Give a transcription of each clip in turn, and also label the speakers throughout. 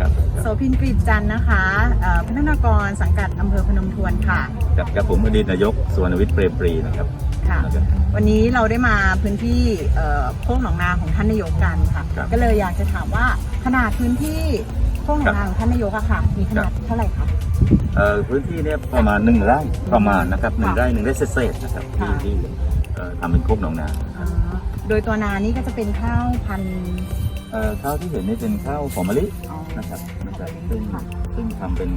Speaker 1: ครับครับสวัสดีครับ
Speaker 2: โสพินกฤษจันทร์นะคะเอ่อพัฒนากรสังกัดอำเภอพนมทวนค่ะ
Speaker 1: กับกับผมอดีตนายกสุวรรณวิทย์เปรมปรีนะครับ
Speaker 2: ค่ะ
Speaker 1: นะครับ
Speaker 2: วันนี้เราได้มาพื้นที่เอ่อโค้งหนองนาของท่านนายกกันค่ะ
Speaker 1: ครับ
Speaker 2: ก็เลยอยากจะถามว่าขนาดพื้นที่โค้งหนองนาของท่านนายกอะค่ะ มีขนาดเท่าไหร่คะ
Speaker 1: เอ่อพื้นที่เนี่ยประมาณหนึ่งไร่ประมาณนะครับหนึ่ง
Speaker 2: ค่ะ
Speaker 1: ไร่หนึ่งไร่เศษๆนะครับที่
Speaker 2: ค่ะ
Speaker 1: ที่เอ่อทำเป็นโคกหนองนา
Speaker 2: อ่าโดยตัวนานี้ก็จะเป็นข้าวพันธุ์
Speaker 1: เอ่อข้าวที่เห็นนี่เป็นข้าวหอมมะลิ
Speaker 2: อ๋อ
Speaker 1: นะครับนะครับ
Speaker 2: ข
Speaker 1: ซึ่
Speaker 2: องงค่ะ
Speaker 1: ซึ่งทำเป็น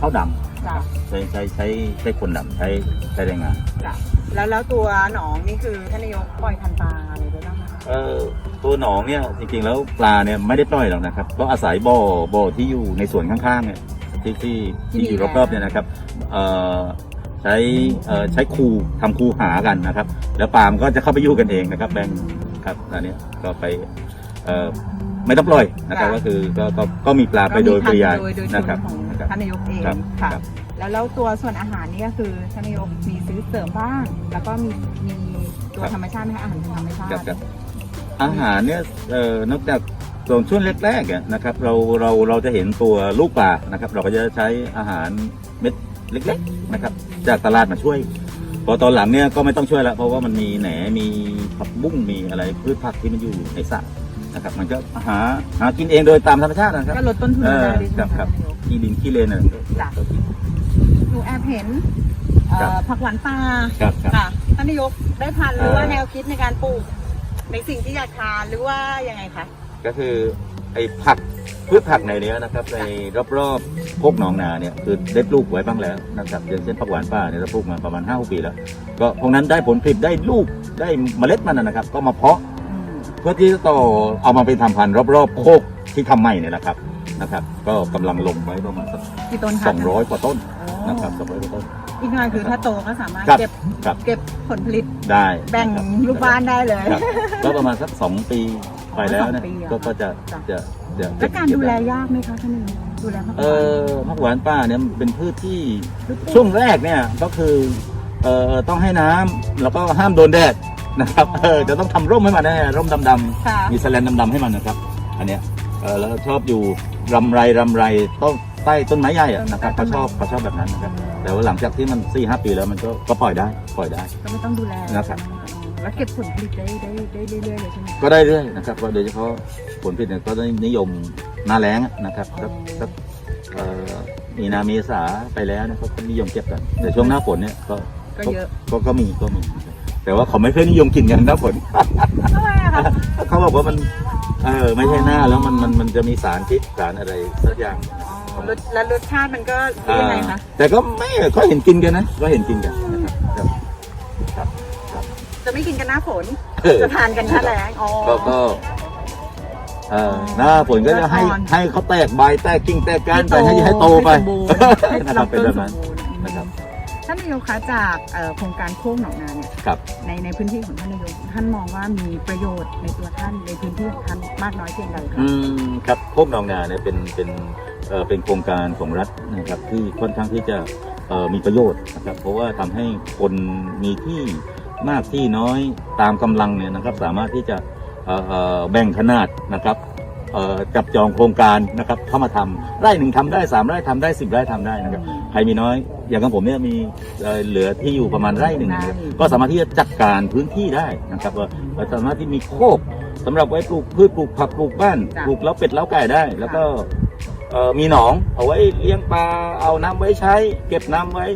Speaker 1: ข้าวด
Speaker 2: จ้ะำ
Speaker 1: ใช้ใช้ใช้ใช้คนดำใช้ใช้แรงงาน
Speaker 2: จ้ะแล้วแล้วตัวหนองนี่คือท่านนายกปล่อยพันธุ์ปลาอะไรด้วยบ้างคะ
Speaker 1: เอ่อตัวหนองเนี่ยจริงๆแล้วปลาเนี่ยไม่ได้ปล่อยหรอกนะครับก็อาศัยบ่อบ่อที่อยู่ในสวนข้างๆเนี่ยที่ที่ที่อยู่รอบๆเนี่ยนะครับเอ่อใช้เอ่อใช้คูทำคูหากันนะครับ แล้วปลามันก็จะเข้าไปอยู่กันเองนะครับแบ่งครับอันเนี้ยก็ไปเอ่อ ไม่ต้องปล่อยนะครับก็คือก็ก็ก็มีปลาไปโดยปริยาย
Speaker 2: โดยโดยส่
Speaker 1: นะ
Speaker 2: วน
Speaker 1: ครับ
Speaker 2: ของ
Speaker 1: นะครับ
Speaker 2: ท่านนายกเอง
Speaker 1: ครับ
Speaker 2: ค่ะ
Speaker 1: ครับ
Speaker 2: แล้วแล้วตัวส่วนอาหารนี่ก็คือท่านนายกมีซื้อเสริมบ้าง แล้วก็มีมีตัวธรรมชาติไหมคะอาหารทางธรรมชาติ
Speaker 1: ครับครับอาหารเนี่ยเอ่อนอกจากส่วนช่วงแรกๆเนี่ยนะครับเราเราเราจะเห็นตัวลูกปลานะครับ เราก็จะใช้อาหารเม็ดเล็กๆนะครับ จากตลาดมาช่วย พอตอนหลังเนี่ยก็ไม่ต้องช่วยแล้วเพราะว่ามันมีแหนมีผักบุ้งมีอะไรพืชผักที่มันอยู่ในสระ นะครับมันก็หาหากินเองโดยตามธรรมชาตินะครับ
Speaker 2: ก็ลดต้นทุน
Speaker 1: เออ
Speaker 2: ได้ด้วยใช่ไหม
Speaker 1: ครั
Speaker 2: คะ
Speaker 1: บ
Speaker 2: ท่านนายก
Speaker 1: ขี้ดินขี้เลนอะไรก็
Speaker 2: จ้ะ
Speaker 1: ก็กิน
Speaker 2: หนูแอบเห็นเอ่อ
Speaker 1: ครับ
Speaker 2: ผักหวานปลา
Speaker 1: ครับครับ
Speaker 2: ค่ะท่านนายกได้พันธุ์หรือว่า
Speaker 1: เอ่อ
Speaker 2: แนวคิดในการปลูก ในสิ่งที่อยากทานหรือว่ายังไงคะ
Speaker 1: ก็คือไอ้ผักพืชผักในเนี้ยนะครับ ในรอบๆโคกหนองนาเนี่ยคือได้ปลูกไว้บ้างแล้วนะครับอย่างเช่นผักหวานป่าเนี่ยเราปลูกมาประมาณ5้าปีแล้ว ก็พวกนั้นได้ผลผลิตได้ลูกได้เมล็ดมันนะนะครับ ก็มาเพาะ เพื่อที่จะต่อเอามาเป็นทำพันธุ์รอบๆโคกที่ทำใหม่เนี่ยนะครับนะครับ ก็กำลังลงไว้ประมาณสัก
Speaker 2: กี่ต้นคะ
Speaker 1: สองร้อยกว่าต้น
Speaker 2: โอ้
Speaker 1: นะครับสองร้อยกว่าต้น
Speaker 2: อีกหน่อยคือถ้าโตก็สามารถ
Speaker 1: ครับ
Speaker 2: เก็บ
Speaker 1: ครับ
Speaker 2: เก็บผลผลิต
Speaker 1: ได้
Speaker 2: แบ่ง
Speaker 1: ครับ
Speaker 2: ลูกบ้านได้เลย
Speaker 1: ครับก็ประมาณสักสองปีไปแล้วนะ
Speaker 2: สองปีเหรอ
Speaker 1: ก็ก็จะ
Speaker 2: จ้ะ
Speaker 1: จะจะ
Speaker 2: แล้วการ
Speaker 1: เบ
Speaker 2: ดูแล
Speaker 1: ได้
Speaker 2: ยากไหมคะท่านนายกดูแลผักห
Speaker 1: เอ
Speaker 2: วาน
Speaker 1: อผักหวานป่าเนี่ยมันเป็นพืชที่ ช่วงแรกเนี่ยก็คือเอ่อต้องให้น้ำแล้วก็ห้ามโดนแดด นะครับเออจะต้องทำร่มให้มันนะร่มดำ
Speaker 2: ค่ะ
Speaker 1: ๆมีแสแลนดำๆให้มันนะครับ อันเนี้ยเออแล้วชอบอยู่รำไรรำไรต้นใต้ต้นไม้ใหญ่อะนะครับเขาชอบเขาชอบแบบนั้นนะครับแต่ว่าหลังจากที่มันสี่ห้าปีแล้วมันก็ก็ปล่อยได้ปล่อยได้
Speaker 2: ก็ไม่ต้องดูแล
Speaker 1: นะครับ
Speaker 2: แล้วเก็บผลผลิตได้ได้ได้เรื่อยๆเลยใช่ไหม
Speaker 1: ก็ได้เรื่อยนะครับก็โดยเฉพาะผลผลิตเนี่ยก็ได้นิยมหน้าแล้งอะนะครับสักสักเอ่อมีนาเมษาไปแล้วเนะเขาก็นิยมเก็บกันแต่ช่วงหน้าฝนเนี่ยก็
Speaker 2: ก็เยอะ
Speaker 1: ก็ก็มีก็มี แต่ว่าเขาไม่เคยนิยมกินกันหน้าฝน
Speaker 2: ทำไมอะคะ
Speaker 1: เขาบอกว่ามัน เออไม่ใช่หน้าแล้วมันมันมันจะมีสารพิษสารอะไรสักอย่าง
Speaker 2: อ๋อรสแล้วรสชาติมันก็ยังไงคะ
Speaker 1: แต่ก็ไม่ก็เห็นกินกันนะก็เห็นกินกันนะครับครับ
Speaker 2: จะไม่กินกันหน้าฝน
Speaker 1: เออ
Speaker 2: จะทานกันหน้าแล้งอ๋อ
Speaker 1: ก็ก็เออหน้าฝนก็จะให้
Speaker 2: อ่อน
Speaker 1: ให้เขาแตกใบแตกกิ่งแตกก้านไปให้ให้โตไป
Speaker 2: ให้สมบูรณ์ให้
Speaker 1: นะครับเป็น
Speaker 2: ลำต้
Speaker 1: แบบ
Speaker 2: ส
Speaker 1: นั้น
Speaker 2: มบูรณ์
Speaker 1: นะครับ
Speaker 2: ท่านนายกคะจากเอ่อโครงการโค้งหนองนาเนี่ย
Speaker 1: ครับ
Speaker 2: ในในพื้นที่ของท่านนายกท่านมองว่ามีประโยชน์ในตัวท่านในพื้นที่ของท่านมากน้อยเพียงใดคะ
Speaker 1: อืมครับโคกหนองนาเนี่ยเป็นเป็นเอ่อเป็นโครงการของรัฐนะครับที่ค่อนข้างที่จะเอ่อมีประโยชน์นะครับเพราะว่าทำให้คนมีที่มากที่น้อยตามกำลังเนี่ยนะครับสามารถที่จะเอ่อเอ่อแบ่งขนาดนะครับเอ่อ จับจองโครงการนะครับเข้ามาทำไร่หนึ่งทำได้สามไร่ทำได้สิบไร่ทำได้นะครับใครมีน้อยอย่างของผมเนี่ยมีเอ่อเหลือที่อยู่ประมาณไร่หนึ่งนะครับก็สามารถที่จะจัดการพื้นที่ได้นะครับว่าเราสามารถที่มีโคกสำหรับไว้ปลูกพืชปลูกผักปลูกบ้านปลูกเล้าเป็ดเล้าไก่ได้ แล้วก็เอ่อมีหนองเอาไว้เลี้ยงปลาเอาน้ำไว้ใช้ เก็บน้ำไว้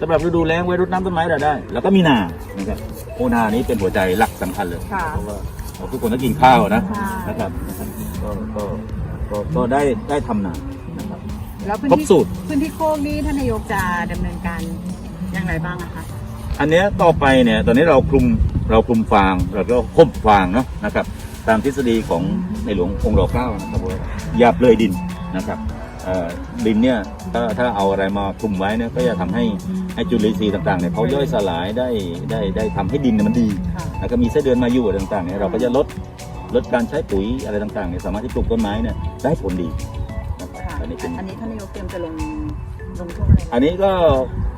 Speaker 1: สำหรับฤดูแล้งไว้รดน้ำต้นไม้ได้ได้ แล้วก็มีนานะครับโอนานี้เป็นหัวใจหลักสำคัญเลย
Speaker 2: ค่ะ
Speaker 1: เพราะว่าเรา ทุกคนต้องกินข้าวนะ
Speaker 2: ค่ะ
Speaker 1: นะครับนะครับก็ก็ก็ก็ได้ได้ทำนานะครับ
Speaker 2: แล้วพื้น
Speaker 1: ครบ
Speaker 2: ที่
Speaker 1: สูตร
Speaker 2: พื้นที่โคกนี้ท่านนายกจะดำเนินการอย่างไรบ้างอะคะ
Speaker 1: อันเนี้ยต่อไปเนี่ยตอนนี้เราคลุมเราคลุมฟางเราก็คบฟางเนาะนะครับ ตามทฤษฎีของในหลวงองค์รอเก้านะครับว่าอย่าเปลือยดินนะครับเอ่อ ดินเนี่ยถ้าถ้าเอาอะไรมาคลุมไว้เนี่ยก็จะทำให้ให้จุลินทรีย์ต่างๆเนี่ยเขาย่อยสลายได้ได้ได้ทำให้ดินเนี่ยมันดี
Speaker 2: ค่ะ
Speaker 1: แล้วก็มีไส้เดือนมาอยู่อะไรต่างๆเนี่ยเราก็จะลดลดการใช้ปุ๋ยอะไรต่างๆเนี่ยสามารถที่ปลูกต้นไม้เนี่ยได้ผลดีนะครับ
Speaker 2: ค่ะ
Speaker 1: อันนี้เป็น
Speaker 2: อันนี้ท่านนายกเตรียมจะลงลงช่วงอะไร
Speaker 1: อันนี้ก็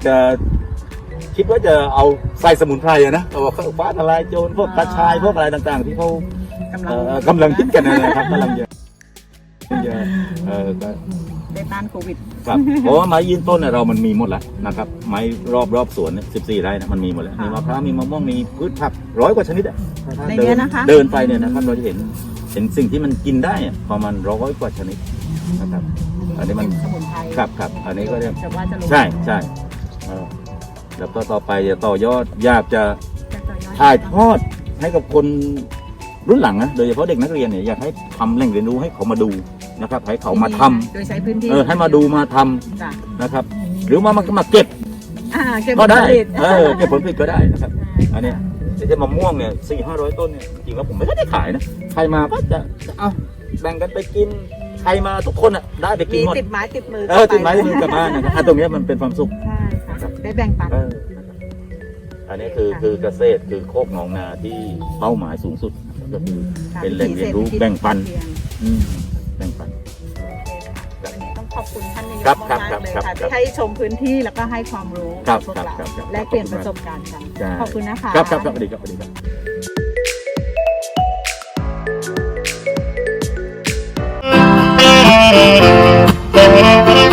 Speaker 1: จะคิดว่าจะเอาใส่สมุนไพรอะนะตัวฟ้าทลายโจรพวกกระชายพวกอะไรต่างๆ ที่เขา
Speaker 2: กำลัง
Speaker 1: เอ่อกำลังคิดกันนะครับกำลังจะเออก็
Speaker 2: ได้ต้านโควิด
Speaker 1: ครับเพราะว่าไม้ยืนต้นเนี่ยเรามันมีหมดแล้วนะครับ ไม้รอบรอบสวนเนี่ย14ไร่นะมันมีหมดแล้ว
Speaker 2: ค่ะ
Speaker 1: มีมะพร้าว มีมะม่วง มีพืชผักร้อยกว่าชนิดอะถ้า
Speaker 2: ใน
Speaker 1: เดิ
Speaker 2: เนี้ยนะคะ
Speaker 1: เดินไปเนี่ยนะครับ เราจะเห็นเห็นสิ่งที่มันกินได้อะประมาณร้อยกว่าชนิดนะครับ อันนี้มัน
Speaker 2: เป็สมุนไพร
Speaker 1: ครับครับอันนี้ก็เรียก
Speaker 2: แต่ว่าจะลง
Speaker 1: ใช่ใช่เออแล้วก็ต่อไปจะต่อยอดอยากจะ
Speaker 2: จะต่อยอด
Speaker 1: ถ่ายทอดให้กับคนรุ่นหลังนะโดยเฉพาะเด็กนักเรียนเนี่ยอยากให้ทำแหล่งเรียนรู้ให้เขามาดู นะครับให้เขามาทำ
Speaker 2: โดยใช้พื้นที่
Speaker 1: เออให้มาดูมาทำ
Speaker 2: จ้ะ
Speaker 1: นะครับ หรือมามามาเก็บ
Speaker 2: อ่าเก็บ
Speaker 1: ก็ได้
Speaker 2: ผลผลิต
Speaker 1: เออเก็บผลผลิตก็ได้นะครับ อันเนี้ยแต่ที่มะม่วงเนี่ยสี่ห้าร้อยต้นเนี่ยจริงๆแล้วผมไม่ได้ขายนะใครมาก็จะจะเอาแบ่งกันไปกินใครมาทุกคนอะได้ไปกิ
Speaker 2: มี
Speaker 1: นหมด
Speaker 2: ติดไม้ติดมือ
Speaker 1: เออติดไม้ติดมือกลับบ้านนะครับอะตรงเนี้ยมันเป็นความสุข
Speaker 2: ใช่ค่ะได้แบ่งปัน
Speaker 1: เอออันนี้คือคือเกษตรคือโคกหนองนาที่เป้าหมายสูงสุดนะครับก็คือ
Speaker 2: ค่ะ
Speaker 1: เป็นแหล่งเรียนรู้
Speaker 2: วิถีศษฐกิจ
Speaker 1: แบ่งปัน
Speaker 2: พอเพียง
Speaker 1: อืม
Speaker 2: คุณท่านนายก
Speaker 1: ครับ
Speaker 2: มาก
Speaker 1: ครับ
Speaker 2: ๆเลย
Speaker 1: ครับ
Speaker 2: ค่ะ
Speaker 1: ครับ
Speaker 2: ที่ให้ชมพื้นที่แล้วก็ให้ความรู้
Speaker 1: ครับ
Speaker 2: กับพวก
Speaker 1: ครับ
Speaker 2: เรา
Speaker 1: ครับครับ
Speaker 2: แลกเปลี่ยน
Speaker 1: ขอบคุณ
Speaker 2: ประสบการณ์กัน
Speaker 1: ใช่
Speaker 2: ขอบคุณนะคะ
Speaker 1: ครับครับครับสวัสดีครับสวัสดีครับ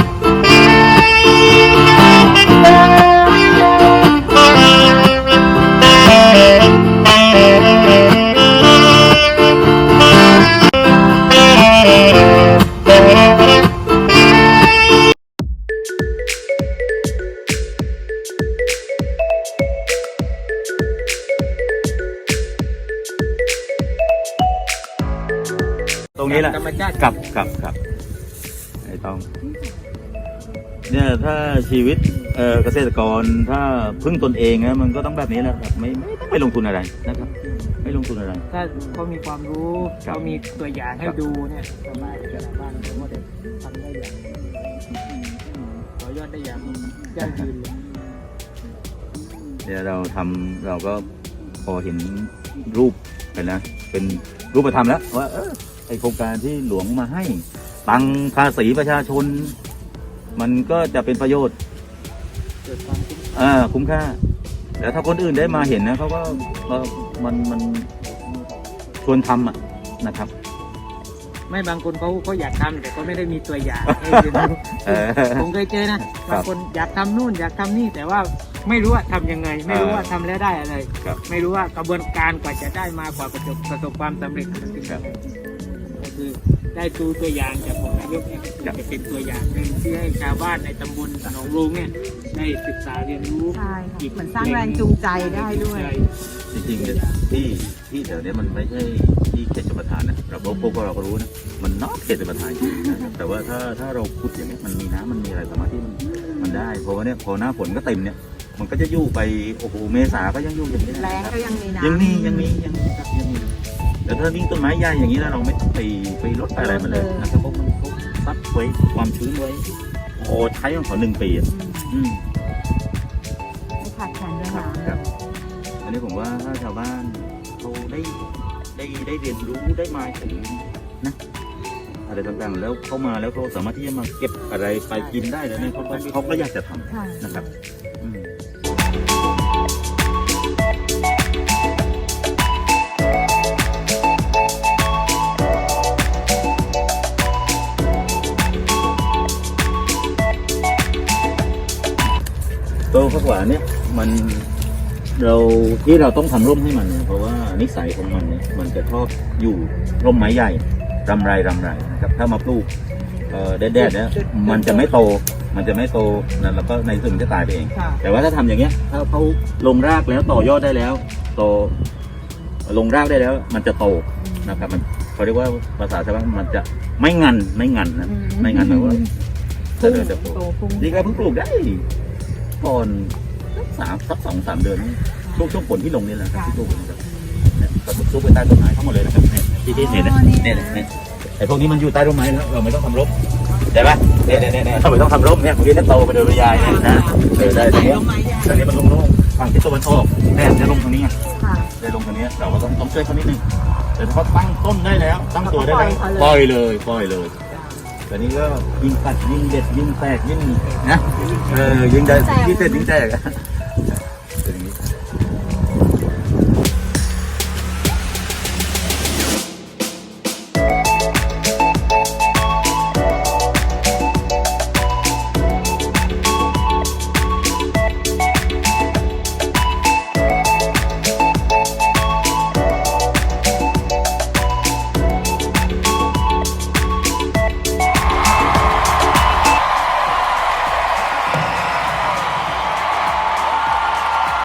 Speaker 1: รงนี้แหละ
Speaker 3: ธรรมชาติ
Speaker 1: กับกับกับไม่ต้อง เนี่ยถ้าชีวิตเอ่อเกษตรกรถ้าพึ่งตนเองนะมันก็ต้องแบบนี้แหละครับไม่ไม่ต้องไปลงทุนอะไรนะครับ ไม่ลงทุนอะไร
Speaker 3: ถ้าเขามีความรู้
Speaker 1: ครับ
Speaker 3: เขามีตัวอย่างให้
Speaker 1: ครับ
Speaker 3: ดูเนี่ยสบายแต่ละบ้านผมว่าจะทำได้อย่างต่อยอดได้อย่างยั่งยืนเลย
Speaker 1: เดี๋ยวเราทำเราก็พอเห็นรูปไปแล้วเป็นรูปธรรมแล้วว่าเออ ไอโครงการที่หลวงมาให้ ตังภาษีประชาชน มันก็จะเป็นประโยชน์
Speaker 3: เกิดความคุ้ม
Speaker 1: อ่าคุ้มค่า แล้วถ้าคนอื่นได้มาเห็นนะเขาก็เออมันมันชวนทำอะนะครับ
Speaker 3: ไม่บางคนเขาเขาอยากทำแต่เขาไม่ได้มีตัวอย่างให้เรียนรู้
Speaker 1: เออ
Speaker 3: ผมเคยเจอนะบางคนอยากทำนู่นอยากทำนี่แต่ว่าไม่รู้ว่าทำยังไง ไม่รู้ว่าทำแล้วได้อะไร
Speaker 1: ครับ
Speaker 3: ไม่รู้ว่ากระบวนการกว่าจะได้มากว่าประสบประสบความสำเร็จมันเป็นยังไงก็ คือได้ดูตัวอย่างจากผมนายกเนี่ยก็คือจะเป็นตัวอย่างหนึ่งที่ให้ชาวบ้านในตำบลหนองรูงเนี่ยได้ศึกษาเรียนรู้
Speaker 2: ใช่ค่ะเหมือนสร้างแรงจูงใจได้ด้วย
Speaker 3: ใช่
Speaker 1: จริงๆเนี่ยที่ที่แถวเนี้ยมันไม่ใช่ที่เขตชลประทานนะเราพวกเราก็รู้นะมันนอกเขตชลประทานจริงนะครับแต่ว่าถ้าถ้าเราขุดอย่างเนี้ยมันมีน้ำมันมีอะไรสามารถที่มันมันได้ เพราะว่าเนี่ยพอหน้าฝนก็เต็มเนี่ยมันก็จะอยู่ไปโอ้โหเมษาก็ยังอยู่อย่างนี้นะ
Speaker 2: แรง
Speaker 1: ครับ
Speaker 2: ก็ยังมีน้ำ
Speaker 1: ยังมียังมียังมีครับยังมี แต่ถ้ายิ่งต้นไม้ใหญ่อย่างนี้แล้วเราไม่ต้องไปไปลดไปอะไรมันเลยนะครับเพราะมันเขาซับไว้ความชื้นไว้โอ้ใช้ของเขาหนึ่งปีอะอืม
Speaker 2: ไม่ขาดแคลนเรื่อง
Speaker 1: ครับ
Speaker 2: น้ำ
Speaker 1: ครับ อันนี้ผมว่าถ้าชาวบ้านเขาได้ได้ได้เรียนรู้ได้มาถึงนะอะไรต่างๆแล้วเขามาแล้วเขาสามารถที่จะมาเก็บอะไรไปกินได้แล้วเนี่ยเขาก็เขาก็อยากจะท
Speaker 2: ใช่ำ
Speaker 1: นะครับอืม ตัวผักหวานเนี่ยมันเราที่เราต้องทำร่มให้มันเนี่ยเพราะว่านิสัยของมันเนี่ยมันจะชอบอยู่ร่มไม้ใหญ่รำไรรำไรนะครับถ้ามาปลูกเอ่อแดดๆเนี่ยมันจะไม่โต มันจะไม่โตนะแล้วก็ในที่สุดมันจะตายไปเอง
Speaker 2: ค่ะ
Speaker 1: แต่ว่าถ้าทำอย่างเงี้ยถ้าเขาลงรากแล้วต่อยอดได้แล้ว โตลงรากได้แล้ว มันจะโตนะครับ มันเขาเรียกว่าภาษาชาวบ้านมันจะไม่งันไม่งันนะไม่งันหมายว่า
Speaker 2: พุ่ง
Speaker 1: เจริญเติบโต
Speaker 2: โตพุ่ง
Speaker 1: นี่ก็เพิ่งปลูกได้ ก่อนสักสามสักสองสามเดือนนี่ช่วงช่วงฝนที่ลงนี่แหละครับที่ปลูกนะครับเนี่ยก็ซุกไปใต้ต้นไม้ทั้งหมดเลยนะครับเนี่ยที่ที่เห็นนะเนี่ยเนี่ยเนี่ยไอ้พวกนี้มันอยู่ใต้ต้นไม้แล้วเราไม่ต้องทำร่มใช่ปะเนี่ยเนี่ยเนี่ยเนี่ยเราไม่ต้องทำร่มเนี่ยพวกนี้ถ้าโตไปโดยปริยายเนี่ยนะเออได้ตรงเนี้ย
Speaker 2: ต้นไม้ใหญ่
Speaker 1: ตรงนี้มันลงๆฝั่งที่ตะวันออกแน่จะลงตรงนี้ไง
Speaker 2: ค่ะ
Speaker 1: ได้ลงตรงนี้เราก็ต้องต้องช่วยเขานิดนึงแต่ถ้าเขาตั้งต้นได้แล้ว ตั้งตัวได้แล้ว
Speaker 2: ป
Speaker 1: ป
Speaker 2: ล่
Speaker 1: ล่
Speaker 2: อ
Speaker 1: อยย
Speaker 2: เขา
Speaker 1: เล
Speaker 2: เลย
Speaker 1: ยปล่อยเลย แต่นี้ก็ยิงกัดยิงเด็ดยิงแตกยิงนะเออยิงได้ยิงเด็ดยิงแตก